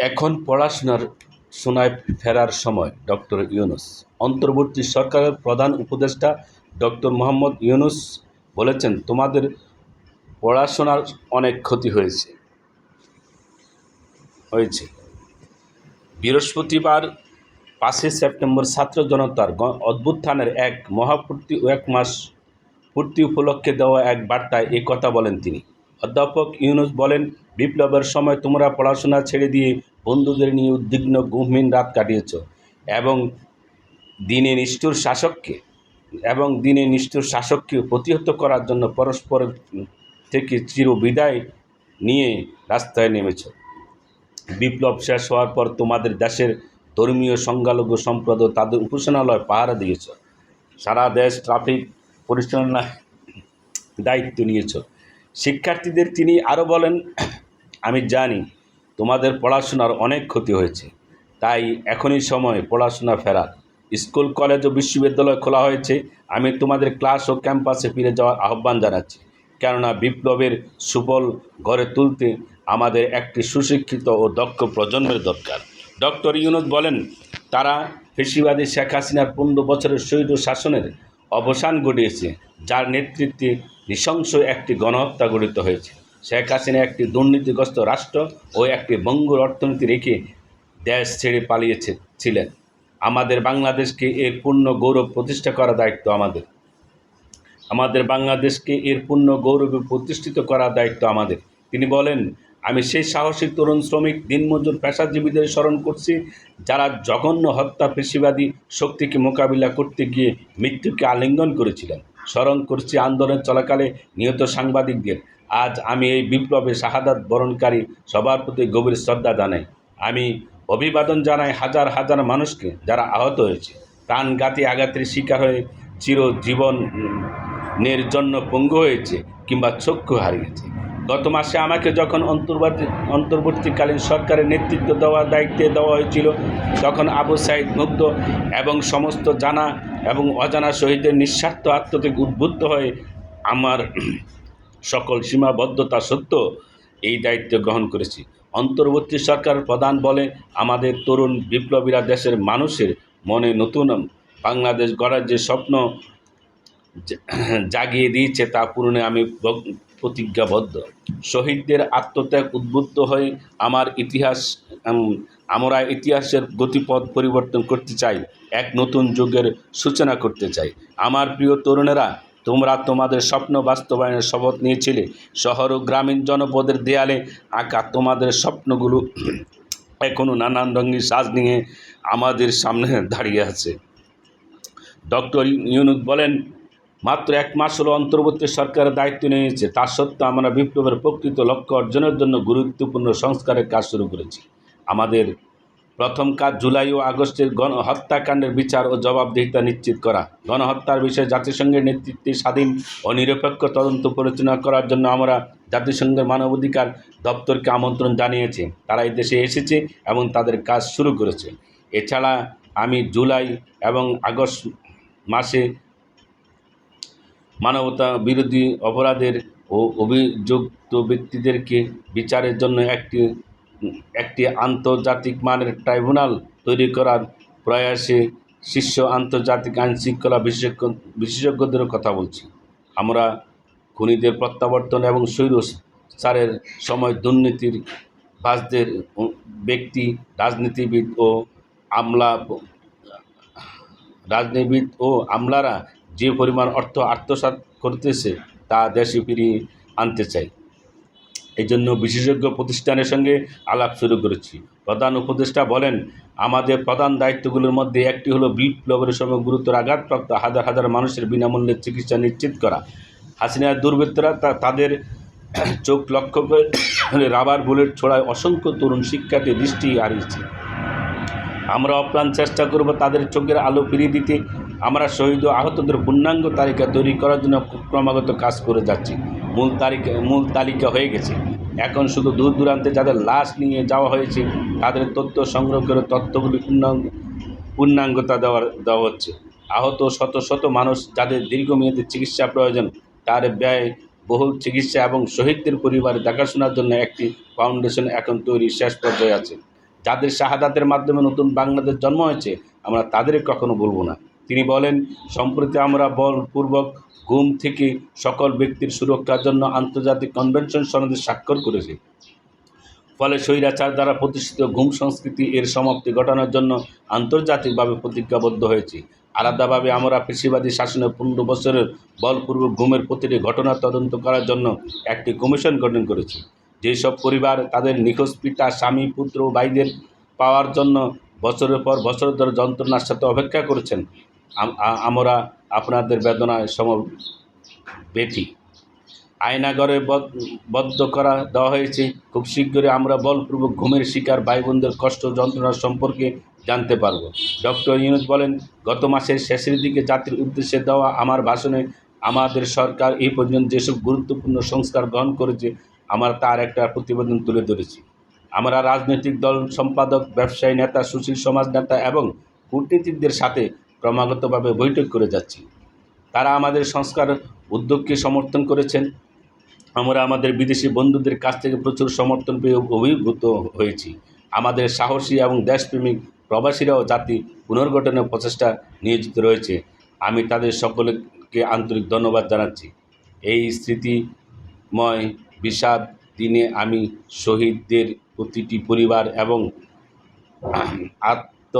এখন পড়াশোনার শোনায় ফেরার সময়, ডক্টর ইউনুস। অন্তর্বর্তী সরকারের প্রধান উপদেষ্টা ডক্টর মোহাম্মদ ইউনুস বলেছেন, তোমাদের পড়াশোনার অনেক ক্ষতি হয়েছে। হয়েছে। বৃহস্পতিবার পাঁচই সেপ্টেম্বর ছাত্র জনতার গ- অভ্যুত্থানের এক মহাপূর্তি ও এক মাস পূর্তি উপলক্ষে দেওয়া এক বার্তায় এ কথা বলেন তিনি। অধ্যাপক ইউনুস বলেন, বিপ্লবের সময় তোমরা পড়াশোনা ছেড়ে দিয়ে বন্ধুদের নিয়ে উদ্বিগ্ন গভীর রাত কাটিয়েছ এবং দিনে নিষ্ঠুর শাসককে এবং দিনে নিষ্ঠুর শাসককে প্রতিহত করার জন্য পরস্পর থেকে চির বিদায় নিয়ে রাস্তায় নেমেছ। বিপ্লব শেষ হওয়ার পর তোমাদের দেশের ধর্মীয় সংখ্যালঘু সম্প্রদায় তাদের উপাসনালয় পাহারা দিয়েছ। সারা দেশ ট্রাফিক পরিচালনায় দায়িত্ব নিয়েছ। শিক্ষার্থীদের তিনি আরও বলেন, আমি জানি তোমাদের পড়াশোনার অনেক ক্ষতি হয়েছে। তাই এখনই সময় পড়াশোনা ফেরার। স্কুল, কলেজ ও বিশ্ববিদ্যালয় খোলা হয়েছে। আমি তোমাদের ক্লাস ও ক্যাম্পাসে ফিরে যাওয়ার আহ্বান জানাচ্ছি। কেননা বিপ্লবের সুফল গড়ে তুলতে আমাদের একটি সুশিক্ষিত ও দক্ষ প্রজন্মের দরকার। ডক্টর ইউনুস বলেন, তারা ফেসিবাদী শেখ হাসিনার পনেরো বছরের স্বৈর শাসনের অবসান ঘটিয়েছে, যার নেতৃত্বে নৃশংস একটি গণহত্যা গঠিত হয়েছে। শেখ হাসিনা একটি দুর্নীতিগ্রস্ত রাষ্ট্র ও একটি বঙ্গুর অর্থনীতি রেখে দেশ ছেড়ে পালিয়েছে ছিলেন। আমাদের বাংলাদেশকে এর পূর্ণ গৌরব প্রতিষ্ঠা করা দায়িত্ব আমাদের। আমাদের বাংলাদেশকে এর পূর্ণ গৌরবে প্রতিষ্ঠিত করার দায়িত্ব আমাদের। তিনি বলেন, আমি সেই সাহসী তরুণ শ্রমিক, দিনমজুর পেশাজীবীদের স্মরণ করছি, যারা জঘন্য হত্যা, পেশিবাদী শক্তিকে মোকাবিলা করতে গিয়ে মৃত্যুকে আলিঙ্গন করেছিলেন। স্মরণ করছি আন্দোলন চলাকালে নিহত সাংবাদিকদের। আজ আমি এই বিপ্লবে শাহাদাত বরণকারী সবার প্রতি গভীর শ্রদ্ধা জানাই। আমি অভিবাদন জানাই হাজার হাজার মানুষকে যারা আহত হয়েছে। প্রাণঘাতী আঘাতের শিকার হয়ে চিরজীবনের জন্য পঙ্গু হয়েছে কিংবা চক্ষু হারিয়েছে। গত মাসে আমাকে যখন অন্তর্বর্তী, অন্তর্বর্তীকালীন সরকারের নেতৃত্ব দেওয়ার দায়িত্বে দেওয়া হয়েছিল, তখন আবু সাইদ মুগ্ধ এবং সমস্ত জানা এবং অজানা শহীদের নিঃস্বার্থ আত্মত্যাগ উদ্বুদ্ধ হয়ে আমার সকল সীমাবদ্ধতা সত্ত্বেও এই দায়িত্ব গ্রহণ করেছি। অন্তর্বর্তী সরকার প্রধান বলে আমাদের তরুণ বিপ্লবীরা দেশের মানুষের মনে নতুন বাংলাদেশ গড়ার যে স্বপ্ন জাগিয়ে দিয়েছে তা পূরণে আমি প্রতিজ্ঞাবদ্ধ। শহীদদের আত্মত্যাগ উদ্বুদ্ধ হয়ে আমার ইতিহাস আমরা ইতিহাসের গতিপথ পরিবর্তন করতে চাই, এক নতুন যুগের সূচনা করতে চাই। আমার প্রিয় তরুণেরা তোমরা তোমাদের স্বপ্ন বাস্তবায়নের শপথ নিয়েছিলে। শহর ও গ্রামীণ জনপদের দেয়ালে আঁকা তোমাদের স্বপ্নগুলো এখনও নানান রঙের সাজ নিয়ে আমাদের সামনে দাঁড়িয়ে আছে। ডক্টর ইউনুস বলেন, মাত্র এক মাস হলো অন্তর্বর্তী সরকারের দায়িত্ব নিয়েছে। তা সত্ত্বেও আমরা বিপ্লবের প্রকৃত লক্ষ্য অর্জনের জন্য গুরুত্বপূর্ণ সংস্কারের কাজ শুরু করেছি। আমাদের প্রথম কাজ জুলাই ও আগস্টের গণ হত্যাকাণ্ডের বিচার ও জবাবদিহিতা নিশ্চিত করা। গণহত্যার বিষয়ে জাতিসংঘের নেতৃত্বে স্বাধীন ও নিরপেক্ষ তদন্ত পরিচালনা করার জন্য আমরা জাতিসংঘের মানবাধিকার দপ্তরকে আমন্ত্রণ জানিয়েছি। তারা এই দেশে এসেছে এবং তাদের কাজ শুরু করেছে। এছাড়া আমি জুলাই এবং আগস্ট মাসে মানবতা বিরোধী অপরাধের ও অভিযুক্ত ব্যক্তিদেরকে বিচারের জন্য একটি একটি আন্তর্জাতিক মানের ট্রাইব্যুনাল তৈরি করার প্রয়াসে শীর্ষ আন্তর্জাতিক আইন শৃঙ্খলা বিশেষজ্ঞ, বিশেষজ্ঞদেরও কথা বলছি। আমরা খুনিদের প্রত্যাবর্তন এবং স্বৈর সারের সময় দুর্নীতির বাসদের ব্যক্তি, রাজনীতিবিদ ও আমলা, রাজনীতিবিদ ও আমলারা যে পরিমাণ অর্থ আত্মসাৎ করতেছে তা দেশে ফিরিয়ে আনতে চাই। এই জন্য বিশেষজ্ঞ প্রতিষ্ঠানের সঙ্গে আলাপ শুরু করেছি। প্রধান উপদেষ্টা বলেন, আমাদের প্রধান দায়িত্বগুলোর মধ্যে একটি হলো বিপ্লবের সময় গুরুতর আঘাতপ্রাপ্ত হাজার হাজার মানুষের বিনামূল্যে চিকিৎসা নিশ্চিত করা। হাসিনার দুর্বৃত্তরা তাদের চোখ লক্ষ্য করে রাবার বুলেট ছোড়ায় অসংখ্য তরুণ শিক্ষার্থী দৃষ্টি হারিয়েছে। আমরা অপ্রাণ চেষ্টা করব তাদের চোখের আলো ফিরিয়ে দিতে। আমরা শহীদ ও আহতদের পূর্ণাঙ্গ তালিকা তৈরি করার জন্য ক্রমাগত কাজ করে যাচ্ছি। মূল তালিকা মূল তালিকা হয়ে গেছে। এখন শুধু দূর দূরান্তে যাদের লাশ নিয়ে যাওয়া হয়েছে, তাদের তথ্য সংগ্রহ করে তথ্যগুলি পূর্ণাঙ্গ, পূর্ণাঙ্গতা দেওয়ার, দেওয়া হচ্ছে। আহত শত শত মানুষ যাদের দীর্ঘমেয়াদী চিকিৎসা প্রয়োজন, তার ব্যয় বহুল চিকিৎসা এবং শহীদদের পরিবারে দেখাশোনার জন্য একটি ফাউন্ডেশন এখন তৈরি শেষ পর্যায়ে আছে। যাদের শাহাদাতের মাধ্যমে নতুন বাংলাদেশ জন্ম হয়েছে, আমরা তাদের কখনো বলব না। তিনি বলেন, সম্প্রতি আমরা বলপূর্বক গুম থেকে সকল ব্যক্তির সুরক্ষার জন্য আন্তর্জাতিক কনভেনশন সনদে স্বাক্ষর করেছি। ফলে স্বৈরাচার দ্বারা প্রতিষ্ঠিত ঘুম সংস্কৃতি এর সমাপ্তি ঘটানোর জন্য আন্তর্জাতিকভাবে প্রতিজ্ঞাবদ্ধ হয়েছি। আলাদাভাবে আমরা পেশিবাদী শাসনের পনেরো বছরের বলপূর্বক ঘুমের প্রতিটি ঘটনা তদন্ত করার জন্য একটি কমিশন গঠন করেছি। যেসব পরিবার তাদের নিখোঁজ পিতা, স্বামী, পুত্র ও ভাইদের পাওয়ার জন্য বছরের পর বছর ধরে যন্ত্রণার সাথে অপেক্ষা করেছেন আমরা আপনাদের বেদনায় সমবেতি আয়নাগরে বদ- বদ্ধ করা দেওয়া হয়েছে। খুব শীঘ্রই আমরা বলপূর্বক ঘুমের শিকার ভাই বোনদের কষ্ট যন্ত্রণা সম্পর্কে জানতে পারব। ডক্টর ইউনুস বলেন, গত মাসের শেষের দিকে জাতির উদ্দেশ্যে দেওয়া আমার ভাষণে আমাদের সরকার এই পর্যন্ত যেসব গুরুত্বপূর্ণ সংস্কার গ্রহণ করেছে, আমরা তার একটা প্রতিবেদন তুলে ধরেছি। আমরা রাজনৈতিক দল সম্পাদক, ব্যবসায়ী নেতা, সুশীল সমাজ নেতা এবং কূটনীতিকদের সাথে ক্রমাগতভাবে বৈঠক করে যাচ্ছি। তারা আমাদের সংস্কার উদ্যোগকে সমর্থন করেছেন। আমরা আমাদের বিদেশি বন্ধুদের কাছ থেকে প্রচুর সমর্থন পেয়ে অভিভূত হয়েছি। আমাদের সাহসী এবং দেশপ্রেমিক প্রবাসীরাও জাতি পুনর্গঠনের প্রচেষ্টা নিয়োজিত রয়েছে। আমি তাদের সকলকে আন্তরিক ধন্যবাদ জানাচ্ছি। এই স্মৃতিময় বিষাদ দিনে আমি শহীদদের প্রতিটি পরিবার এবং আত্ম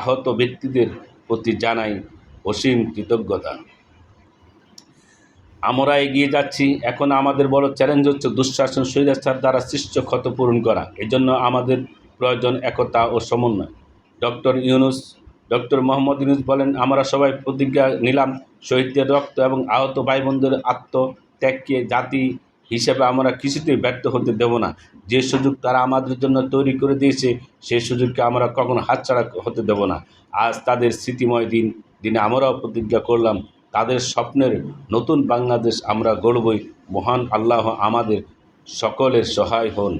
আহত ব্যক্তিদের প্রতি জানাই অসীম কৃতজ্ঞতা। আমরা এগিয়ে যাচ্ছি, এখন আমাদের বড় চ্যালেঞ্জ হচ্ছে দুঃশাসন স্বৈরাচার দ্বারা সৃষ্ট ক্ষত পূরণ করা। এজন্য আমাদের প্রয়োজন একতা ও সমন্বয়। ডক্টর ইউনুস, ডক্টর মোহাম্মদ ইউনুস বলেন, আমরা সবাই প্রতিজ্ঞা নিলাম শহীদদের রক্ত এবং আহত ভাই বোনদের আত্মত্যাগকে জাতি হিসেবে আমরা কিছুতেই ব্যর্থ হতে দেব না। যে সুযোগ তারা আমাদের জন্য তৈরি করে দিয়েছে সেই সুযোগকে আমরা কখনো হাতছাড়া হতে দেব না। আজ তাদের স্মৃতিময় দিন দিনে আমরাও প্রতিজ্ঞা করলাম, তাদের স্বপ্নের নতুন বাংলাদেশ আমরা গড়বই। মহান আল্লাহ আমাদের সকলের সহায় হন।